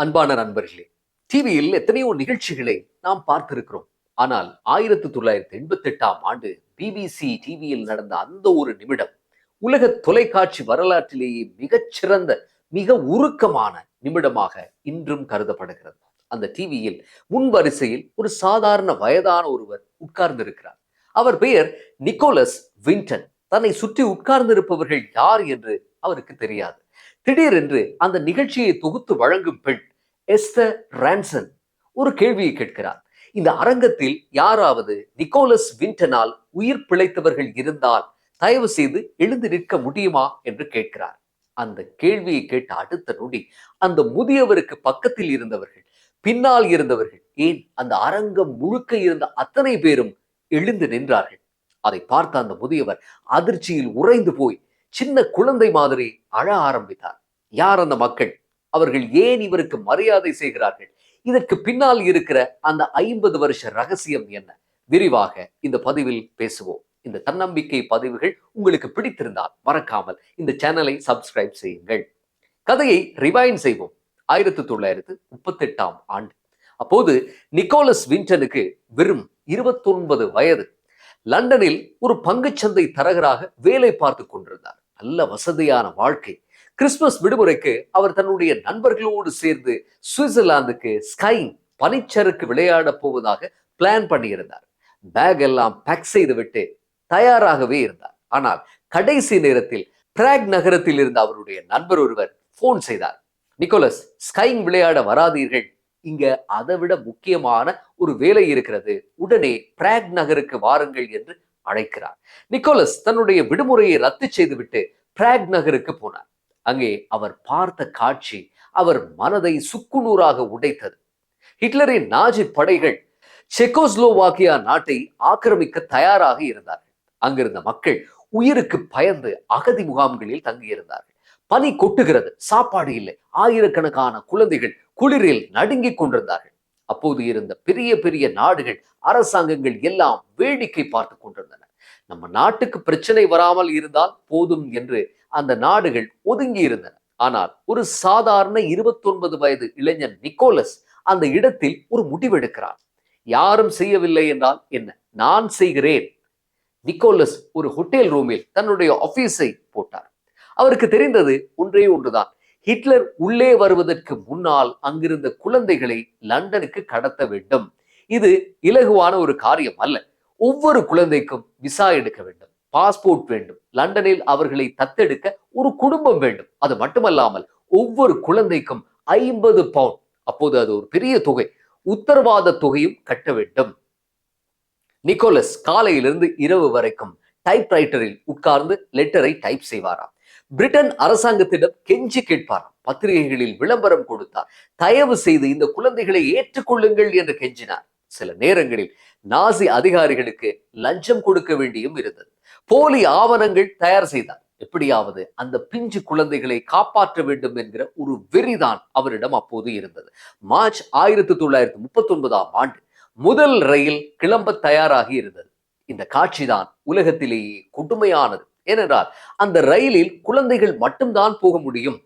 அன்பான நண்பர்களே டிவியில் எத்தனையோ நிகழ்ச்சிகளை நாம் பார்த்திருக்கிறோம். ஆனால் ஆயிரத்தி தொள்ளாயிரத்தி எண்பத்தி எட்டாம் ஆண்டு பிபிசி டிவியில் நடந்த அந்த ஒரு நிமிடம் உலக தொலைக்காட்சி வரலாற்றிலேயே மிகச்சிறந்த மிக உருக்கமான நிமிடமாக இன்றும் கருதப்படுகிறது. அந்த டிவியில் முன் வரிசையில் ஒரு சாதாரண வயதான ஒருவர் உட்கார்ந்திருக்கிறார். அவர் பெயர் நிக்கோலஸ் வின்டன். தன்னை சுற்றி உட்கார்ந்திருப்பவர்கள் யார் என்று அவருக்கு தெரியாது. திடீரென்று அந்த நிகழ்ச்சியை தொகுத்து வழங்கும் பெண் எஸ்தர் ரான்சன் ஒரு கேள்வியை கேட்கிறார். இந்த அரங்கத்தில் யாராவது நிக்கோலஸ் விண்டனால் உயிர் பிழைத்தவர்கள் இருந்தால் தயவு செய்து எழுந்து நிற்க முடியுமா என்று கேட்கிறார். அந்த கேள்வியை கேட்ட அடுத்த நொடி அந்த முதியவருக்கு பக்கத்தில் இருந்தவர்கள் பின்னால் இருந்தவர்கள் ஏன் அந்த அரங்கம் முழுக்க இருந்த அத்தனை பேரும் எழுந்து நின்றார்கள். அதை பார்த்த அந்த முதியவர் அதிர்ச்சியில் உறைந்து போய் சின்ன குழந்தை மாதிரி அழ ஆரம்பித்தார். யார் அந்த மக்கள்? அவர்கள் ஏன் இவருக்கு மரியாதை செய்கிறார்கள்? இதற்கு பின்னால் இருக்கிற அந்த ஐம்பது வருஷ ரகசியம் என்ன? விரிவாக இந்த பதிவில் பேசுவோம். இந்த தன்னம்பிக்கை பதிவுகள் உங்களுக்கு பிடித்திருந்தால் மறக்காமல் இந்த சேனலை சப்ஸ்கிரைப் செய்யுங்கள். கதையை ரிவைன் செய்வோம். ஆயிரத்தி தொள்ளாயிரத்து முப்பத்தி எட்டாம் ஆண்டு. அப்போது நிக்கோலஸ் வின்டனுக்கு வெறும் இருபத்தொன்பது வயது. லண்டனில் ஒரு பங்குச்சந்தை தரகராக வேலை பார்த்து கொண்டிருந்தார். நல்ல வசதியான வாழ்க்கை. கிறிஸ்துமஸ் விடுமுறைக்கு அவர் தன்னுடைய நண்பர்களோடு சேர்ந்து சுவிட்சர்லாந்துக்கு ஸ்கைங் பனிச்சறுக்கு விளையாட போவதாக பிளான் பண்ணியிருந்தார். பேக் எல்லாம் பேக் செய்துவிட்டு தயாராகவே இருந்தார். ஆனால் கடைசி நேரத்தில் பிராக் நகரத்தில் இருந்த அவருடைய நண்பர் ஒருவர் போன் செய்தார். நிக்கோலஸ் ஸ்கைங் விளையாட வராதீர்கள். இங்க அதை விட முக்கியமான ஒரு வேலை இருக்கிறது. உடனே பிராக் நகருக்கு வாருங்கள் என்று அழைக்கிறார். நிக்கோலஸ் தன்னுடைய விடுமுறையை ரத்து செய்துவிட்டு பிராக் நகருக்கு போனார். அங்கே அவர் பார்த்த காட்சி அவர் மனதை சுக்குநூறாக உடைத்தது. ஹிட்லரின் நாஜி படைகள் செக்கோஸ்லோவாக்கியா நாட்டை ஆக்கிரமிக்க தயாராக இருந்தார்கள். அங்கிருந்த மக்கள் உயிருக்கு பயந்து அகதி முகாம்களில் தங்கியிருந்தார்கள். பனி கொட்டுகிறது சாப்பாடு இல்லை. ஆயிரக்கணக்கான குழந்தைகள் குளிரில் நடுங்கிக் கொண்டிருந்தார்கள். அப்போது இருந்த பெரிய பெரிய நாடுகள் அரசாங்கங்கள் எல்லாம் வேடிக்கை பார்த்து கொண்டிருந்தன. நம்ம நாட்டுக்கு பிரச்சனை வராமல் இருந்தால் போதும் என்று அந்த நாடுகள் ஒதுங்கி இருந்தன. ஆனால் ஒரு சாதாரண இருபத்தொன்பது வயது இளைஞன் நிக்கோலஸ் அந்த இடத்தில் ஒரு முடிவெடுக்கிறார் யாரும் செய்யவில்லை என்றால் என்ன? நான் செய்கிறேன். நிக்கோலஸ் ஒரு ஹோட்டல் ரூமில் தன்னுடைய ஆபீஸை போட்டார். அவருக்கு தெரிந்தது ஒன்றே ஒன்றுதான். ஹிட்லர் உள்ளே வருவதற்கு முன்னால் அங்கிருந்த குழந்தைகளை லண்டனுக்கு கடத்த வேண்டும். இது இலகுவான ஒரு காரியம் அல்ல. ஒவ்வொரு குழந்தைக்கும் விசா எடுக்க வேண்டும். பாஸ்போர்ட் வேண்டும். லண்டனில் அவர்களை தத்தெடுக்க ஒரு குடும்பம் வேண்டும். அது மட்டுமல்லாமல் ஒவ்வொரு குழந்தைக்கும் ஐம்பது பவுண்ட் அப்போது அது ஒரு பெரிய தொகை. உத்தரவாத தொகையும் கட்ட வேண்டும். நிக்கோலஸ் காலையிலிருந்து இரவு வரைக்கும் டைப்ரைட்டரில் உட்கார்ந்து லெட்டரை டைப் செய்வாராம். பிரிட்டன் அரசாங்கத்திடம் கெஞ்சி கேட்பார். பத்திரிகைகளில் விளம்பரம் கொடுத்தார். தயவு செய்து இந்த குழந்தைகளை ஏற்றுக்கொள்ளுங்கள் என்று கெஞ்சினார். சில நேரங்களில் நாசி அதிகாரிகளுக்கு லஞ்சம் கொடுக்க வேண்டியும் இருந்தது. போலி ஆவணங்கள் தயார் செய்தார். எப்படியாவது அந்த பிஞ்சு குழந்தைகளை காப்பாற்ற வேண்டும் என்கிற ஒரு வெறிதான் அவரிடம் அப்போது இருந்தது. மார்ச் ஆயிரத்தி தொள்ளாயிரத்தி முப்பத்தி ஒன்பதாம் ஆண்டு முதல் ரயில் கிளம்ப தயாராகி இருந்தது. இந்த காட்சிதான் உலகத்திலேயே கொடுமையானது. ஏனென்றால் அந்த ரயிலில் குழந்தைகள் மட்டும்தான் போக முடியும்.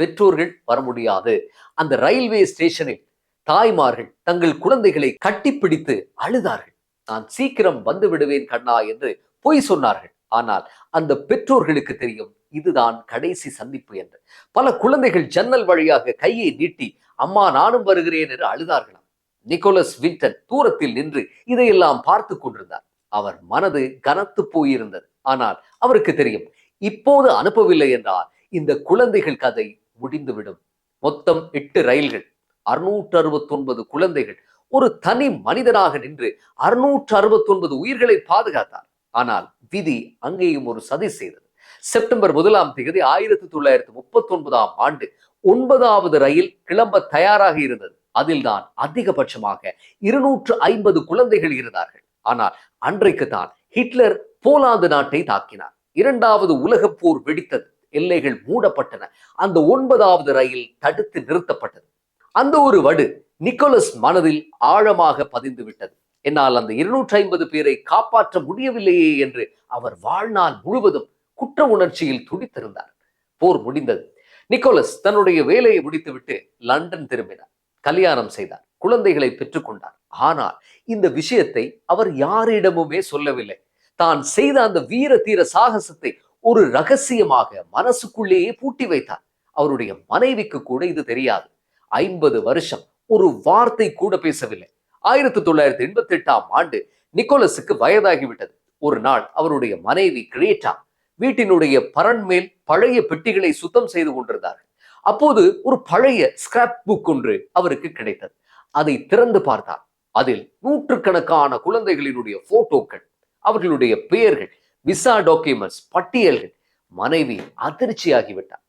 பெற்றோர்கள் வர முடியாது. அந்த ரயில்வே ஸ்டேஷனில் தாய்மார்கள் தங்கள் குழந்தைகளை கட்டிப்பிடித்து அழுதார்கள். நான் சீக்கிரம் வந்து விடுவேன் கண்ணா என்று பொய் சொன்னார்கள். ஆனால் அந்த பெற்றோர்களுக்கு தெரியும் இதுதான் கடைசி சந்திப்பு என்று. பல குழந்தைகள் ஜன்னல் வழியாக கையை நீட்டி அம்மா நானும் வருகிறேன் என்று அழுதார்களாம். நிக்கோலஸ் வின்டன் தூரத்தில் நின்று இதையெல்லாம் பார்த்து கொண்டிருந்தார். அவர் மனது கனத்து போயிருந்தது. ஆனால் அவருக்கு தெரியும் இப்போது அனுப்பவில்லை என்றால் இந்த குழந்தைகள் கதை முடிந்துவிடும். மொத்தம் எட்டு ரயில்கள் அறுநூற்று அறுபத்தொன்பது குழந்தைகள். ஒரு தனி மனிதனாக நின்று அறுநூற்று அறுபத்தொன்பது உயிர்களை பாதுகாத்தார். ஆனால் விதி அங்கேயும் ஒரு சதி செய்தது. செப்டம்பர் முதலாம் தேதி ஆயிரத்தி தொள்ளாயிரத்தி முப்பத்தி ஒன்பதாம் ஆண்டு ஒன்பதாவது ரயில் கிளம்ப தயாராக இருந்தது. அதில்தான் அதிகபட்சமாக இருநூற்று ஐம்பது குழந்தைகள் இருந்தார்கள். ஆனால் அன்றைக்கு தான் ஹிட்லர் போலாந்து நாட்டை தாக்கினார். இரண்டாவது உலகப் போர் வெடித்தது. எல்லைகள் மூடப்பட்டன. அந்த ஒன்பதாவது ரயில் தடுத்து நிறுத்தப்பட்டது. அந்த ஒரு வடு நிக்கோலஸ் மனதில் ஆழமாக பதிந்து விட்டது. என்னால் அந்த இருநூற்றி ஐம்பது பேரை காப்பாற்ற முடியவில்லையே என்று அவர் வாழ்நாள் முழுவதும் குற்ற உணர்ச்சியில் துடித்திருந்தார். போர் முடிந்தது. நிக்கோலஸ் தன்னுடைய வேலையை முடித்துவிட்டு லண்டன் திரும்பினார். கல்யாணம் செய்தார். குழந்தைகளை பெற்றுக்கொண்டார். ஆனால் இந்த விஷயத்தை அவர் யாரிடமுமே சொல்லவில்லை. தான் செய்த அந்த வீர தீர சாகசத்தை ஒரு ரகசியமாக மனசுக்குள்ளேயே பூட்டி வைத்தார். அவருடைய மனைவிக்கு கூட இது தெரியாது. ஐம்பது வருஷம் ஒரு வார்த்தை கூட பேசவில்லை. ஆயிரத்தி தொள்ளாயிரத்தி எண்பத்தி எட்டாம் ஆண்டு நிக்கோலஸுக்கு வயதாகிவிட்டது. ஒரு நாள் அவருடைய மனைவி கிரேட்டா வீட்டினுடைய பரன் மேல் பழைய பெட்டிகளை சுத்தம் செய்து கொண்டிருந்தார்கள். அப்போது ஒரு பழைய ஸ்கிராப் புக் ஒன்று அவருக்கு கிடைத்தது. அதை திறந்து பார்த்தார். அதில் நூற்றுக்கணக்கான குழந்தைகளினுடைய போட்டோக்கள் அவர்களுடைய பெயர்கள் விசா டாக்குமெண்ட்ஸ் பட்டியல்கள். மனைவி அதிர்ச்சியாகிவிட்டார்.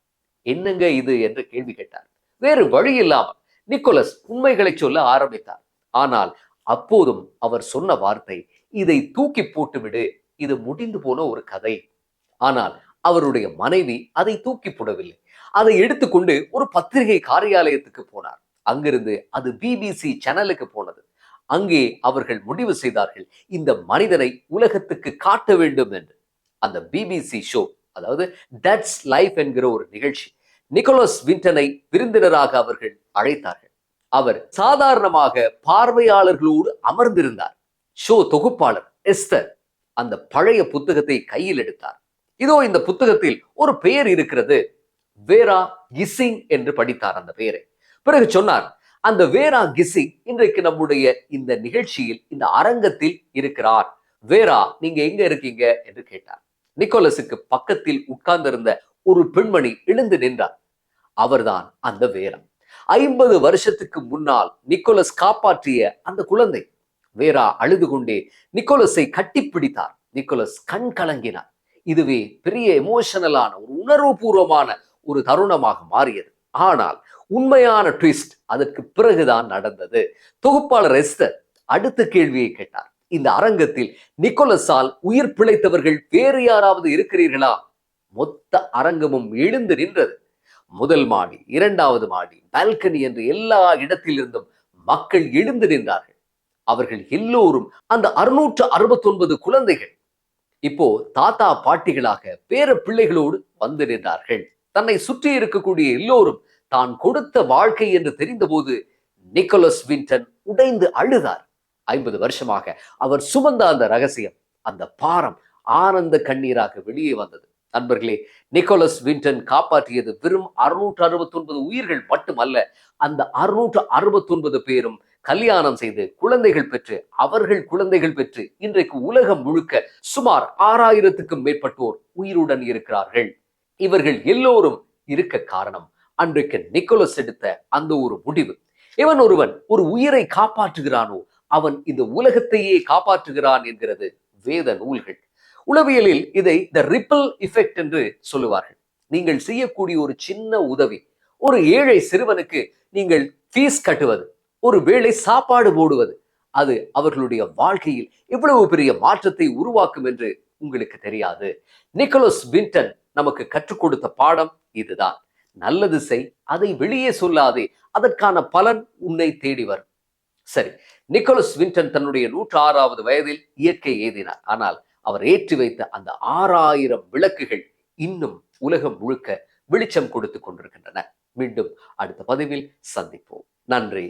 என்னங்க இது என்று கேள்வி கேட்டார். வேறு வழி இல்லாமல் நிக்கோலஸ் உண்மைகளை சொல்ல ஆரம்பித்தார். ஆனால் அப்போதும் அவர் சொன்ன வார்த்தை இதை தூக்கி போட்டுவிடு இது முடிந்து போன ஒரு கதை. ஆனால் அவருடைய மனைவி அதை தூக்கி போடவில்லை. அதை எடுத்துக்கொண்டு ஒரு பத்திரிகை காரியாலயத்துக்கு போனார். அங்கிருந்து அது பிபிசி சேனலுக்கு போனது. அங்கே அவர்கள் முடிவு செய்தார்கள் இந்த மனிதனை உலகத்துக்கு காட்ட வேண்டும் என்று. அந்த பிபிசி ஷோ அதாவது தட்ஸ் லைஃப் என்கிற ஒரு நிகழ்ச்சி நிக்கோலஸ் விண்டனை விருந்தினராக அவர்கள் அழைத்தார்கள். அவர் சாதாரணமாக பார்வையாளர்களோடு அமர்ந்திருந்தார். ஷோ தொகுப்பாளர் எஸ்தர் அந்த பழைய புத்தகத்தை கையில் எடுத்தார். இதோ இந்த புத்தகத்தில் ஒரு பெயர் இருக்கிறது வேரா கிசிங் என்று படித்தார் அந்த பெயரை. பிறகு சொன்னார் அந்த வேரா கிசி இன்றைக்கு நம்முடைய இந்த நிகழ்ச்சியில் இந்த அரங்கத்தில் இருக்கிறார். வேரா நீங்க எங்க இருக்கீங்க? என்று கேட்டார். நிக்கோலஸுக்கு பக்கத்தில் உட்கார்ந்திருந்த ஒரு பெண்மணி எழுந்து நின்றார். அவர்தான் அந்த வேரா. ஐம்பது வருஷத்துக்கு முன்னால் நிக்கோலஸ் காப்பாற்றிய அந்த குழந்தை. வேரா அழுது கொண்டே நிக்கோலஸை கட்டிப்பிடித்தார். நிக்கோலஸ் கண் கலங்கினார். இதுவே பெரிய எமோஷனலான ஒரு உணர்வுபூர்வமான ஒரு தருணமாக மாறியது. ஆனால் உண்மையான ட்விஸ்ட் அதற்கு பிறகுதான் நடந்தது. தொகுப்பாளர் எஸ்தர் அடுத்த கேள்வியை கேட்டார். இந்த அரங்கத்தில் நிக்கோலஸால் உயிர் பிழைத்தவர்கள் வேறு யாராவது இருக்கிறீர்களா? மொத்த அரங்கமும் எழுந்து நின்றது. முதல் மாடி இரண்டாவது மாடி பால்கனி என்று எல்லா இடத்திலிருந்தும் மக்கள் எழுந்து நின்றார்கள். அவர்கள் எல்லோரும் அந்த அறுநூற்று அறுபத்தி ஒன்பது குழந்தைகள். இப்போ தாத்தா பாட்டிகளாக பேர பிள்ளைகளோடு வந்து நின்றார்கள். தன்னை சுற்றி இருக்கக்கூடிய எல்லோரும் தான் கொடுத்த வாழ்க்கை என்று தெரிந்தபோது நிக்கோலஸ் வின்டன் உடைந்து அழுதார். ஐம்பது வருஷமாக அவர் சுமந்த அந்த ரகசியம் அந்த பாரம் ஆனந்த கண்ணீராக வெளியே வந்தது. நண்பர்களே நிக்கோலஸ் வின்டன் காப்பாற்றியது வெறும் அறுநூற்று அறுபத்தி ஒன்பது உயிர்கள் மட்டுமல்ல அந்த அறுநூற்று அறுபத்தி ஒன்பது பேரும் கல்யாணம் செய்து குழந்தைகள் பெற்று அவர்கள் குழந்தைகள் பெற்று இன்றைக்கு உலகம் முழுக்க சுமார் ஆறாயிரத்துக்கும் மேற்பட்டோர் உயிருடன் இருக்கிறார்கள். இவர்கள் எல்லோரும் இருக்க காரணம் அன்றைக்கு நிக்கோலஸ் எடுத்த அந்த ஒரு முடிவு. இவன் ஒருவன் ஒரு உயிரை காப்பாற்றுகிறானோ அவன் இந்த உலகத்தையே காப்பாற்றுகிறான் என்கிறது வேத நூல்கள். உளவியலில் இதை த ரிப்பிள் இஃபெக்ட் என்று சொல்லுவார்கள். நீங்கள் செய்யக்கூடிய ஒரு சின்ன உதவி ஒரு ஏழை சிறுவனுக்கு நீங்கள் ஃபீஸ் கட்டுவது ஒரு வேளை சாப்பாடு போடுவது அது அவர்களுடைய வாழ்க்கையில் இவ்வளவு பெரிய மாற்றத்தை உருவாக்கும் என்று உங்களுக்கு தெரியாது. நிக்கோலஸ் வின்டன் நமக்கு கற்றுக் கொடுத்த பாடம் இதுதான். நல்லது செய் அதை வெளியே சொல்லாதே அதற்கான பலன் உன்னை தேடி வரும். சரி நிக்கோலஸ் வின்டன் தன்னுடைய நூற்று ஆறாவது வயதில் இயற்கை ஏதினார் ஆனால் அவர் ஏற்றி வைத்த அந்த ஆறாயிரம் விளக்குகள் இன்னும் உலகம் முழுக்க வெளிச்சம் கொடுத்து கொண்டிருக்கின்றன. மீண்டும் அடுத்த பதிவில் சந்திப்போம். நன்றி.